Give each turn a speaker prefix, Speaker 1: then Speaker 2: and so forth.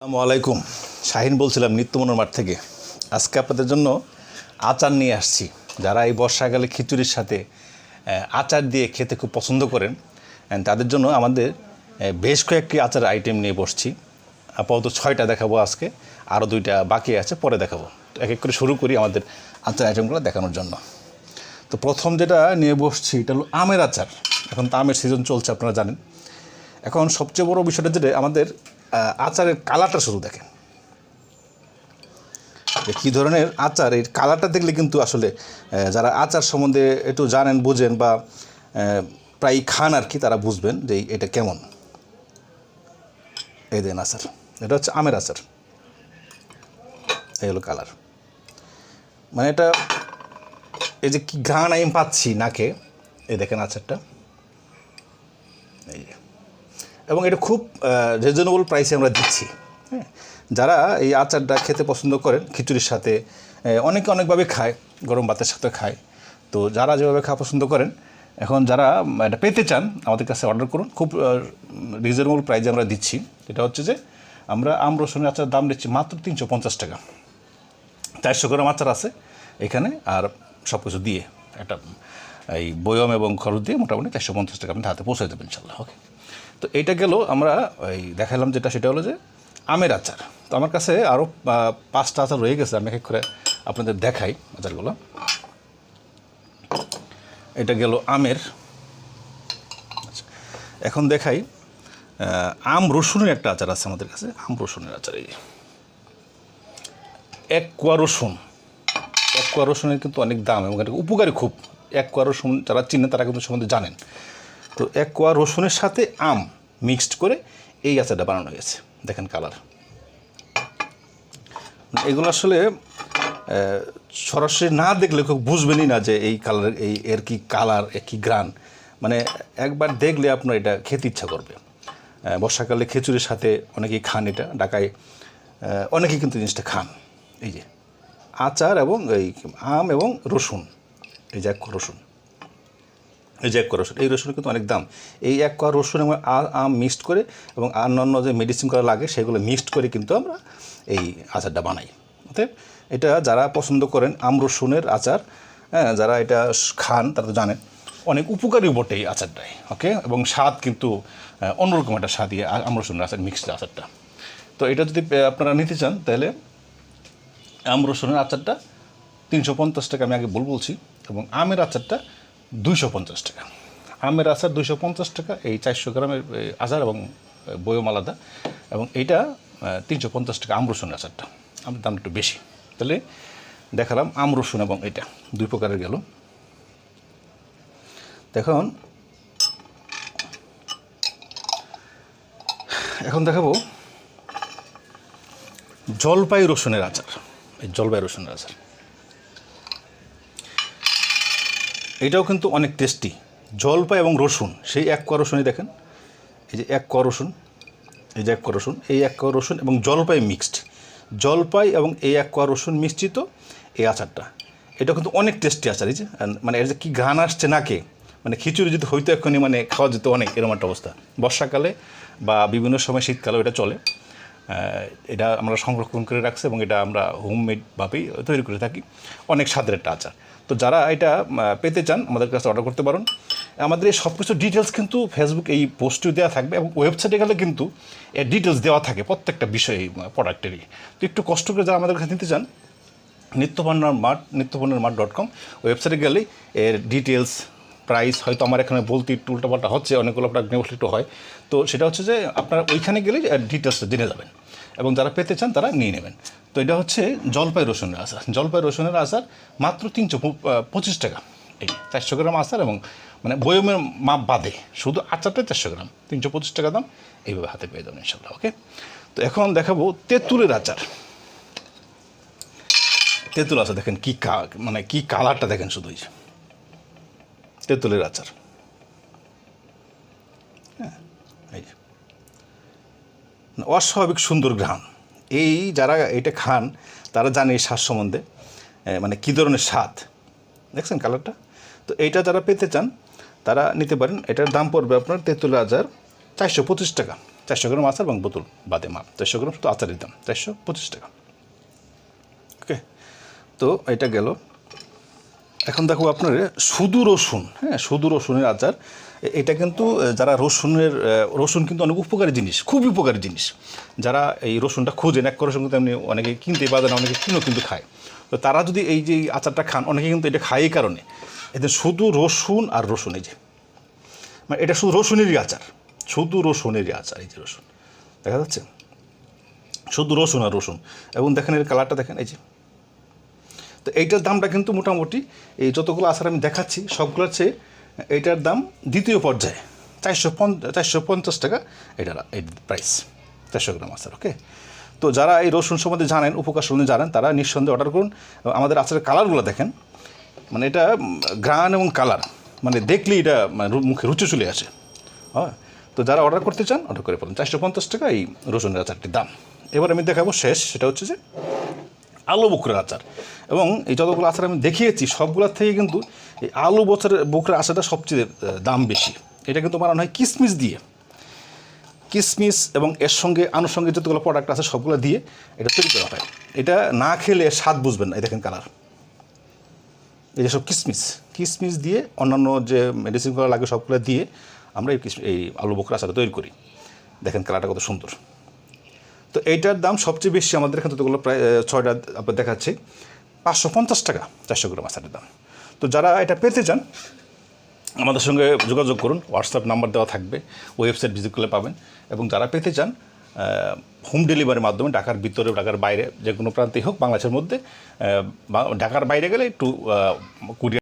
Speaker 1: আসসালামু আলাইকুম। শাহিন বলছিলাম নিত্যমনোর মাঠ থেকে। আজকে আপনাদের জন্য আচার নিয়ে আসছি। যারা এই বর্ষাকালে খিচুড়ির সাথে আচার দিয়ে খেতে খুব পছন্দ করেন তাদের জন্য আমাদের বেশ কয়েকটি আচার আইটেম নিয়ে বসছি। আপাতত ছয়টা দেখাবো আজকে আরও দুইটা বাকি আছে, পরে দেখাবো। এক এক করে শুরু করি আমাদের আচার আইটেমগুলো দেখানোর জন্য। তো প্রথম যেটা নিয়ে বসছি, এটা হলো আমের আচার। এখন তো আমের সিজন চলছে, আপনারা জানেন। এখন সবচেয়ে বড় বিষয়টা যেটা আমাদের আচারের কালারটা শুরু দেখেন। কী ধরনের আচার, এই কালারটা দেখলে কিন্তু আসলে যারা আচার সম্বন্ধে একটু জানেন, বুঝেন বা প্রায় খান আর কি, তারা বুঝবেন যে এটা কেমন। এই দেন আচার। এটা হচ্ছে আমের আচার। এই হলো কালার। মানে এটা, এই যে কি ঘ্রাণ আমি পাচ্ছি নাকে, এই দেখেন আচারটা। এবং এটা খুব রিজনেবল প্রাইসে আমরা দিচ্ছি। হ্যাঁ যারা এই আচারটা খেতে পছন্দ করেন, খিচুড়ির সাথে অনেকে অনেকভাবে খায়, গরম ভাতের সাথে খায়। তো যারা যেভাবে খাওয়া পছন্দ করেন, এখন যারা এটা পেতে চান, আমাদের কাছে অর্ডার করুন। খুব রিজনেবল প্রাইসে আমরা দিচ্ছি। এটা হচ্ছে যে, আমরা আম, রসুনের আচার দাম দিচ্ছি মাত্র তিনশো পঞ্চাশ টাকা। চারশো গ্রাম আচার আছে এখানে, আর সব কিছু দিয়ে একটা, এই বয়ম এবং খরচ দিয়ে মোটামুটি চারশো পঞ্চাশ টাকা আপনি হাতে পৌঁছে দেবেন ইনশাল্লাহ, ওকে? তো এইটা গেল আমরা ওই দেখালাম যেটা সেটা হলো যে আমের আচার। তো আমার কাছে আরও পাঁচটা আচার রয়ে গেছে আমি এক করে আপনাদের দেখাই আচারগুলো। এটা গেল আমের। আচ্ছা, এখন দেখাই আম রসুনের একটা আচার আছে আমাদের কাছে আম রসুনের আচার এই। এক কোয়া রসুন। এক কোয়া রসুনের কিন্তু অনেক দাম এবং এটা উপকারী খুব। এক কোয়া রসুন যারা চিনেন তারা কিন্তু সম্বন্ধে জানেন। তো এক কোয়া রসুনের সাথে আম মিক্সড করে এই আচারটা বানানো হয়েছে। দেখেন কালার। এগুলো আসলে সরাসরি না দেখলে খুব বুঝবেনই না যে এই কালার এই এর কি কালার, এর কি গ্রান। মানে একবার দেখলে আপনার এটা খেতে ইচ্ছা করবে। বর্ষাকালে খিচুড়ির সাথে অনেকেই খান এটা, ঢাকায় অনেকেই কিন্তু জিনিসটা খান। এই যে, আচার এবং এই আম এবং রসুন, এই যে রসুন। এই যে এক কোয়া রসুন, এই রসুনের কিন্তু অনেক দাম। এই এক কোয়া রসুন এবং আম মিক্সড করে এবং আর অন্যান্য যে মেডিসিন করা লাগে, সেগুলো মিক্সড করে কিন্তু আমরা এই আচারটা বানাই। অতএব এটা যারা পছন্দ করেন আম রসুনের আচার হ্যাঁ যারা এটা খান, তারা তো জানেন, অনেক উপকারী বটে এই আচারটাই, ওকে? এবং স্বাদ কিন্তু অন্যরকম একটা স্বাদ দিয়ে আম রসুনের আচার, মিক্সড আচারটা। তো এটা যদি আপনারা নিতে চান, তাহলে আম রসুনের আচারটা তিনশো পঞ্চাশ টাকা আমি আগে বল বলছি, এবং আমের আচারটা দুইশো পঞ্চাশ টাকা। আমের আচার দুইশো পঞ্চাশ টাকা, এই চারশো গ্রামের আচার এবং বয়ম আলাদা। এবং এইটা তিনশো পঞ্চাশ টাকা আম রসুনের আচারটা। আমার দাম একটু বেশি। তাহলে দেখালাম আমরসুন এবং এটা। দুই প্রকারের গেল। দেখুন এখন দেখাবো জলপাই রসুনের আচার। এই জলপাই রসুনের আচার। এটাও কিন্তু অনেক টেস্টি জলপাই এবং রসুন, সেই এক কোয়া রসুনই দেখেন। এই যে এক কোয়া রসুন, এই যে এক কোয়া রসুন, এই এক কোয়া রসুন এবং জলপাই মিক্সড জলপাই এবং এই এক কোয়া রসুন মিশ্রিত এই আচারটা। এটা কিন্তু অনেক টেস্টি আচার, এই যে মানে এর যে কী ঘ্রাণ আসছে নাকে মানে খিচুড়ি যদি হইতো এক্ষুনি মানে খাওয়া যেত অনেক এরকম একটা অবস্থা। বর্ষাকালে বা বিভিন্ন সময় শীতকালেও এটা চলে। এটা আমরা সংরক্ষণ করে রাখছি এবং এটা আমরা হোমমেডভাবেই তৈরি করে থাকি। অনেক স্বাদের একটা আচার। তো যারা এটা পেতে চান, আমাদের কাছে অর্ডার করতে পারেন। আমাদের এই সব কিছু ডিটেলস কিন্তু ফেসবুক এই পোস্টে দেওয়া থাকবে এবং ওয়েবসাইটে গেলে কিন্তু এর ডিটেলস দেওয়া থাকে প্রত্যেকটা বিষয়ে প্রোডাক্টেরই তো একটু কষ্ট করে যারা আমাদের কাছে নিতে চান নিত্যপণ্যর মাঠ নিত্যপণ্যের মাঠ ডট কম ওয়েবসাইটে গেলেই এর ডিটেলস প্রাইস হয়তো আমার এখানে বলতে একটু উল্টাপাল্টা হচ্ছে, অনেকগুলো প্রোডাক্ট নেগোসিয়েট একটু হয়। তো সেটা হচ্ছে যে আপনারা ওইখানে গেলেই ডিটেলসটা জেনে যাবেন। এবং যারা পেতে চান তারা নিয়ে নেবেন। তো এটা হচ্ছে জলপাই রসুনের আচার। জলপাই রসুনের আচার মাত্র তিনশো পঁচিশ টাকা। এই চারশো গ্রাম আচার এবং মানে বয়মের মাপ বাদে শুধু আচারটাই চারশো গ্রাম। তিনশো পঁচিশ টাকা দাম। এইভাবে হাতে পেয়ে যাবেন ইনশাল্লাহ ওকে তো এখন দেখাবো তেঁতুলের আচার। তেঁতুল আচার দেখেন কী কা মানে কী কালারটা দেখেন শুধু। তেঁতুলের আচার। হ্যাঁ এই অস্বাভাবিক সুন্দর ঘ্রাণ। এই যারা এটা খান, তারা জানে এই স্বাদ সম্বন্ধে মানে কী ধরনের স্বাদ। দেখছেন কালারটা? তো এইটা যারা পেতে চান, তারা নিতে পারেন। এটার দাম পড়বে আপনার তেতুল হাজার চারশো পঁচিশ টাকা। চারশো গ্রাম আচার এবং বোতল বাদে মাপ। চারশো গ্রাম শুধু আচারের দাম, চারশো পঁচিশ টাকা। ওকে? তো এটা গেল। এখন দেখো আপনার শুধু রসুন হ্যাঁ শুধু রসুনের আচার এটা কিন্তু যারা রসুনের রসুন কিন্তু অনেক উপকারী জিনিস, খুবই উপকারী জিনিস। যারা এই রসুনটা খোঁজেন, এক রসুন কিন্তু এমনি অনেকে কিনতে পারে না, অনেকে কিনেও কিন্তু খায়। তো তারা যদি এই যে আচারটা খান, অনেকে কিন্তু এটা খায় এই কারণে। এতে শুধু রসুন আর রসুন এই যে মানে এটা শুধু রসুনেরই আচার, শুধু রসুনেরই আচার এই যে রসুন। দেখা যাচ্ছে? শুধু রসুন আর রসুন। এবং দেখেন এর কালারটা দেখেন, এই যে। তো এইটার দামটা কিন্তু মোটামুটি এই যতগুলো আচার আমি দেখাচ্ছি, সবগুলোর চেয়ে এইটার দাম দ্বিতীয় পর্যায়ে। চারশো চারশো পঞ্চাশ টাকা এটার এই প্রাইস চারশো গ্রাম আচার ওকে তো যারা এই রসুন সম্বন্ধে জানেন, উপকার সম্বন্ধে জানেন, তারা নিঃসন্দেহে অর্ডার করুন। আমাদের আচারের কালারগুলো দেখেন। মানে এটা গ্রান এবং কালার মানে দেখলেই এটা মানে মুখে রুচি চলে আসে। হ্যাঁ। তো যারা অর্ডার করতে চান অর্ডার করে পড়ুন চারশো পঞ্চাশ টাকা এই রসুনের আচারটির দাম। এবার আমি দেখাবো শেষ, সেটা হচ্ছে যে আলু বকরের আচার। এবং এই যতগুলো আচার আমি দেখিয়েছি, সবগুলোর থেকে কিন্তু এই আলু বছরের বকরের আচারটা সবচেয়ে দাম বেশি। এটা কিন্তু বানানো হয় কিশমিশ দিয়ে। কিশমিশ এবং এর সঙ্গে আনুষঙ্গিক যতগুলো প্রোডাক্ট আছে, সবগুলো দিয়ে এটা তৈরি করা হয়। এটা না খেলে স্বাদ বুঝবেন না, এই দেখেন কালার এই যেসব কিশমিশ কিশমিশ দিয়ে অন্যান্য যে মেডিসিনগুলো লাগে, সবগুলো দিয়ে আমরা এই এই আলু বকরা আচারটা তৈরি করি। দেখেন কালারটা কত সুন্দর। তো এইটার দাম সবচেয়ে বেশি আমাদের এখানে যতগুলো প্রায় ছয়টা আপনার দেখাচ্ছে, পাঁচশো পঞ্চাশ টাকা চারশো গ্রাম আচারের দাম। তো যারা এটা পেতে চান, আমাদের সঙ্গে যোগাযোগ করুন হোয়াটসঅ্যাপ নাম্বার দেওয়া থাকবে, ওয়েবসাইট ভিজিট করলে পাবেন। এবং যারা পেতে চান হোম ডেলিভারির মাধ্যমে ঢাকার ভিতরে, ঢাকার বাইরে, যে কোনো প্রান্তেই হোক, বাংলাদেশের মধ্যে ঢাকার বাইরে গেলে একটু কুরিয়ার